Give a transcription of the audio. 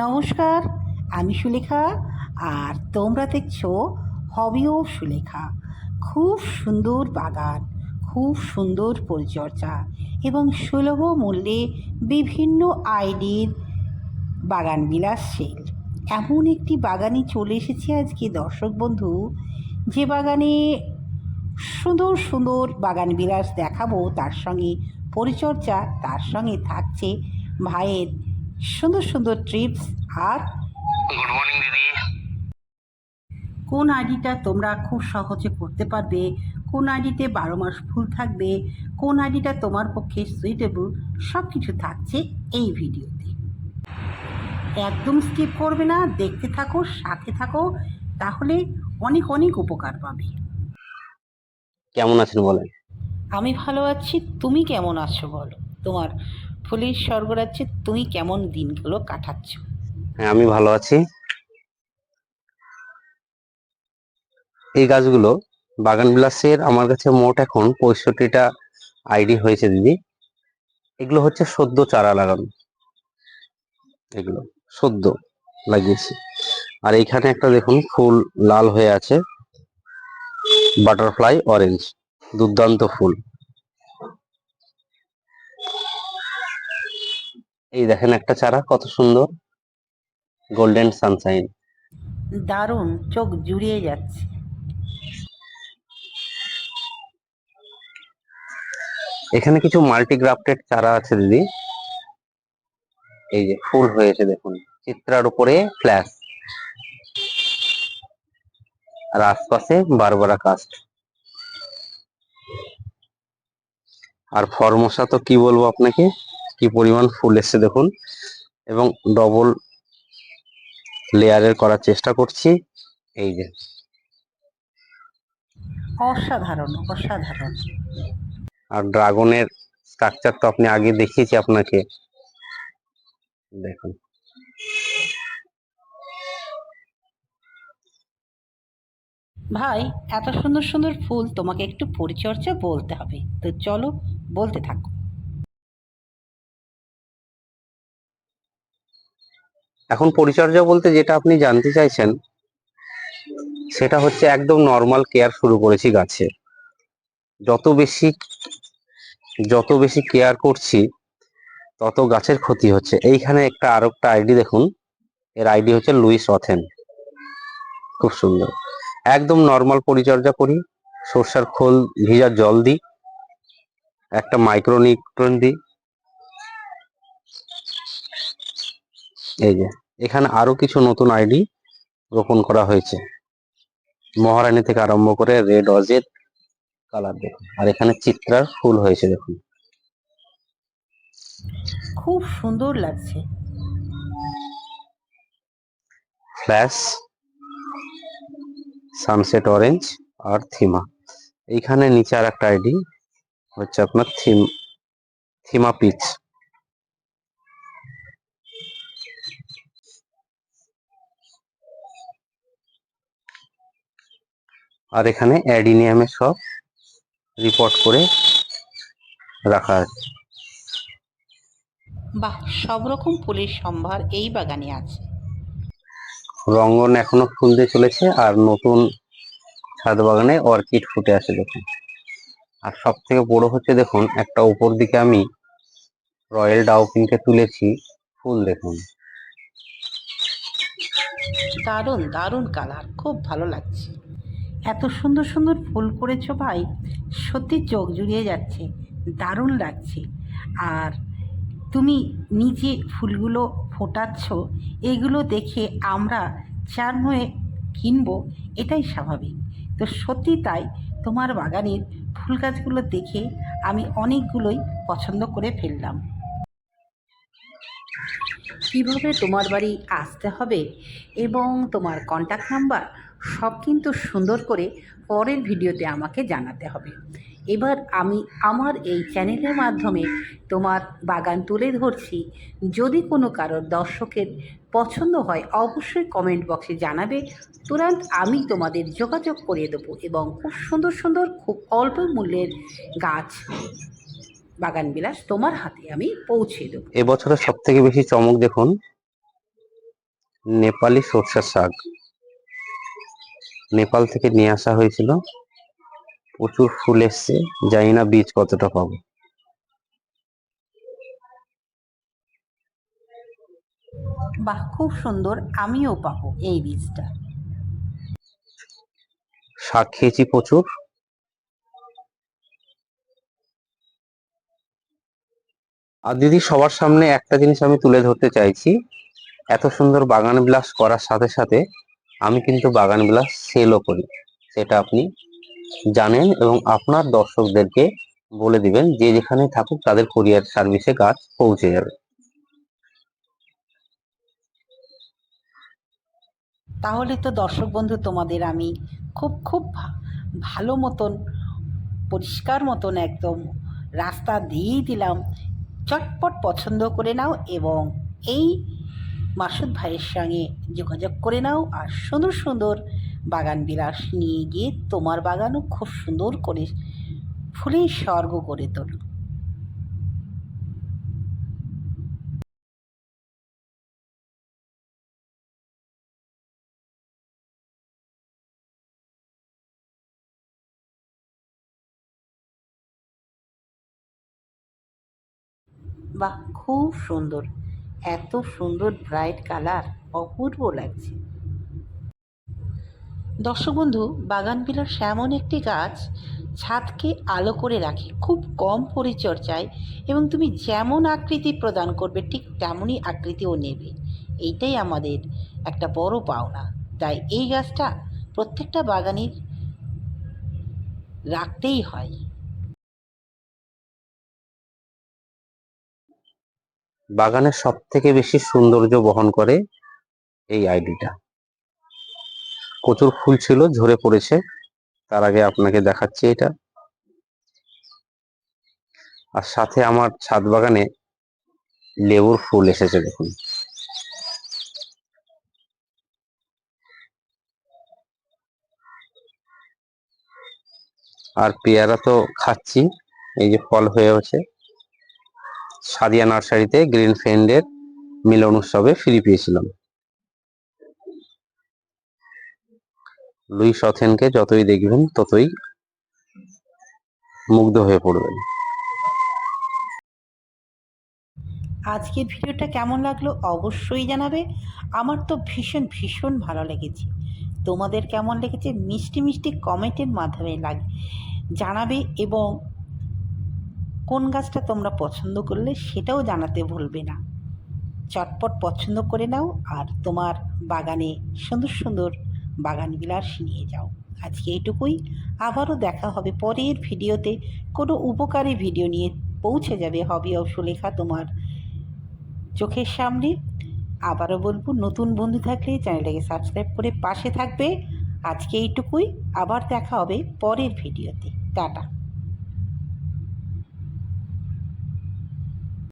নমস্কার, আমি সুলেখা আর তোমরা দেখছ হবিও সুলেখা। খুব সুন্দর বাগান, খুব সুন্দর পরিচর্যা এবং সুলভ মূল্যে বিভিন্ন আইডির বাগান বিলাস সেল। এমন একটি বাগানে চলে এসেছি আজকে দর্শক বন্ধু। যে বাগানে সুন্দর সুন্দর বাগান বিলাস দেখাবো, তার সঙ্গে পরিচর্যা তার সঙ্গে থাকছে ভাইয়ের সুন্দর সুন্দর ট্রিপস আর গুড মর্নিং দিদি। কোন আইডিটা তোমরা খুব সহজে করতে পারবে? কোন আইডিতে বারো মাস ফুল থাকবে? কোন আইডিটা তোমার পক্ষে সুইটেবল সব কিছু থাকছে এই ভিডিওতে। একদম স্কিপ করবে না দেখতে থাকো সাথে থাকো তাহলে অনেক অনেক উপকার পাবে। কেমন আছেন বলেন? আমি ভালো আছি তুমি কেমন আছো বলো? তোমার ফুলের স্বর্গরাজ্যে তুমি কেমন দিনগুলো কাটাচ্ছ? হ্যাঁ আমি ভালো আছি। এই গাছগুলো বাগান বিলাসের আমার কাছে মোট এখন পঁয়ষট্টিটা আইডি হয়েছে, দিদি। এগুলো হচ্ছে সদ্য চারা লাগানো। এগুলো সদ্য লাগিয়েছি। আর এইখানে একটা দেখুন, ফুল লাল হয়ে আছে। বাটারফ্লাই অরেঞ্জ, দুর্দান্ত ফুল। এই দেখেন একটা চারা কত সুন্দর। গোল্ডেন সানশাইন দারুণ চোখ জুড়িয়ে যাচ্ছে। এখানে কিছু মাল্টিগ্রাফটেড চারা আছে দিদি। এই যে ফুল হয়েছে দেখুন। চিত্রার উপরে ফ্ল্যাশ আর আশপাশে বারবারা কাস্ট আর ফরমসা তো কি বলব আপনাকে? কি পরিমাণ ফুল এসছে দেখুন। এবং ডবল লেয়ারের করার চেষ্টা করছি। এই যে। অসাধারণ অসাধারণ। আর ড্রাগনের স্ট্রাকচার তো আপনি আগে দেখিয়েছি আপনাকে। দেখুন। ভাই এত সুন্দর সুন্দর ফুল তোমাকে একটু পরিচর্যা বলতে হবে। তো চলো বলতে থাকো। এখন পরিচর্যা বলতে যেটা আপনি জানতে চাইছেন, সেটা হচ্ছে একদম নর্মাল কেয়ার শুরু করেছি গাছে। যত বেশি যত বেশি কেয়ার করছি, তত গাছের ক্ষতি হচ্ছে। এইখানে একটা আর একটা আইডি দেখুন। এর আইডি হচ্ছে লুইস অথেন খুব সুন্দর। একদম নর্মাল পরিচর্যা করি। সর্ষার খোল, ভিজা জল দিই। একটা মাইক্রোনিউট্রন দিই। এই যে। এখানে আরও কিছু নতুন আইডি রোপণ করা হয়েছে। মহারানী থেকে আরম্ভ করে রেড অজেদ কালার দেখুন। আর এখানে চিত্রার ফুল হয়েছে দেখুন। খুব সুন্দর লাগছে। ফ্ল্যাশ সানসেট অরেঞ্জ আর থিমা। এইখানে নিচে আর একটা আইডি হচ্ছে আপনার থিম থিমা পিচ। আর এখানে অ্যাডিনিয়ামের সব রিপোর্ট করে রাখা আছে। বাহ সব রকম ফুলের সম্ভার এই বাগানে আছে। রঙ্গন এখনও ফুল দিয়ে চলেছে আর নতুন ছাদ বাগানে অর্কিড ফুটে আছে দেখুন। আর সব থেকে বড় হচ্ছে দেখুন একটা উপর দিকে আমি রয়্যাল ডাউকিংকে তুলেছি ফুল দেখুন। দারুণ দারুণ কালার খুব ভালো লাগছে। এত সুন্দর সুন্দর ফুল করেছ ভাই। সত্যি চোখ জুড়িয়ে যাচ্ছে, দারুণ লাগছে। আর তুমি নিজে ফুলগুলো ফোটাচ্ছ, এগুলো দেখে আমরা চার হয়ে কিনবো, এটাই স্বাভাবিক। তো সত্যি তাই, তোমার বাগানের ফুল গাছগুলো দেখে আমি অনেকগুলোই পছন্দ করে ফেললাম। কীভাবে তোমার বাড়ি আসতে হবে এবং তোমার কন্ট্যাক্ট নাম্বার সব কিন্তু সুন্দর করে পরের ভিডিওতে আমাকে জানাতে হবে। এবার আমি আমার এই চ্যানেলের মাধ্যমে তোমার বাগান তুলে ধরছি। যদি কোনো কারোর দর্শকের পছন্দ হয়, অবশ্যই কমেন্ট বক্সে জানাবে। তুরন্ত আমি তোমাদের যোগাযোগ করিয়ে দেবো এবং খুব সুন্দর সুন্দর, খুব অল্প মূল্যের গাছ বাগান বিলাস তোমার হাতে আমি পৌঁছে দেবো। এবছরের সব থেকে বেশি চমক দেখুন, নেপালি সর্ষের শাক। নেপাল থেকে নিয়ে আসা হয়েছিল। প্রচুর ফুল এসছে জানি না বীজ কতটা পাবো। বাহ খুব সুন্দর আমিও পাবো এই বীজটা। শাক খেয়েছি প্রচুর। আর দিদি সবার সামনে একটা জিনিস আমি তুলে ধরতে চাইছি। এত সুন্দর বাগান বিলাস করার সাথে সাথে আমি কিন্তু বাগান বিলাস সেলও করি। সেটা আপনি জানেন এবং আপনার দর্শকদেরকে বলে দিবেন যে যেখানে থাকুক তাদের কুরিয়ার সার্ভিসে গাছ পৌঁছে যাবে। তাহলে তো দর্শক বন্ধু, তোমাদের আমি খুব খুব ভালো মতন, পরিষ্কার মতন একদম রাস্তা দিয়েই দিলাম। চটপট পছন্দ করে নাও এবং এই মাসুদ ভাইয়ের সঙ্গে যোগাযোগ করে নাও আর সুন্দর সুন্দর বাগান বিলাস নিয়ে গিয়ে তোমার বাগানও খুব সুন্দর করে ফুলেই স্বর্গ করে তোলো। বাহ, খুব সুন্দর। এত সুন্দর ব্রাইট কালার অপূর্ব লাগছে। দর্শক বন্ধু, বাগান বিলাস এমন একটি গাছ ছাদকে আলো করে রাখে, খুব কম পরিচর্যায় এবং তুমি যেমন আকৃতি প্রদান করবে, ঠিক তেমনই আকৃতিও নেবে। এইটাই আমাদের একটা বড় পাওনা। তাই এই গাছটা প্রত্যেকটা বাগানের রাখতেই হয়। বাগানের সব থেকে বেশি সৌন্দর্য বহন করে এই আইডিটা। প্রচুর ফুল ছিল, ঝরে পড়েছে। তার আগে আপনাকে দেখাচ্ছি এটা। আর সাথে আমার ছাদ বাগানে লেবুর ফুল এসেছে, দেখুন। আর পেয়ারা তো খাচ্ছি, এই যে ফল হয়ে আছে। সাদিয়া নার্সারিতে গ্রিন ফ্রেন্ডের মিলন উৎসবে ফ্রি পেয়েছিলাম। লুই সথেনকে যতই দেখবেন, ততই মুগ্ধ হয়ে পড়বেন। আজকের ভিডিওটা কেমন লাগল অবশ্যই জানাবে। আমার তো ভীষণ ভীষণ ভালো লেগেছে। তোমাদের কেমন লেগেছে? মিষ্টি মিষ্টি কমেন্টের মাধ্যমে লাগে, জানাবে এবং কোন গাছটা তোমরা পছন্দ করলে সেটাও জানাতে ভুলবে না। চটপট পছন্দ করে নাও আর তোমার বাগানে সুন্দর সুন্দর বাগান বিলাস নিয়ে যাও। আজকে এইটুকুই। আবারও দেখা হবে পরের ভিডিওতে। কোনো উপকারী ভিডিও নিয়ে পৌঁছে যাবে হবি অফ সুলেখা তোমার চোখের সামনে। আবারও বলব, নতুন বন্ধু থাকলে চ্যানেলটাকে সাবস্ক্রাইব করে পাশে থাকবে। আজকে এইটুকুই। আবার দেখা হবে পরের ভিডিওতে। টাটা।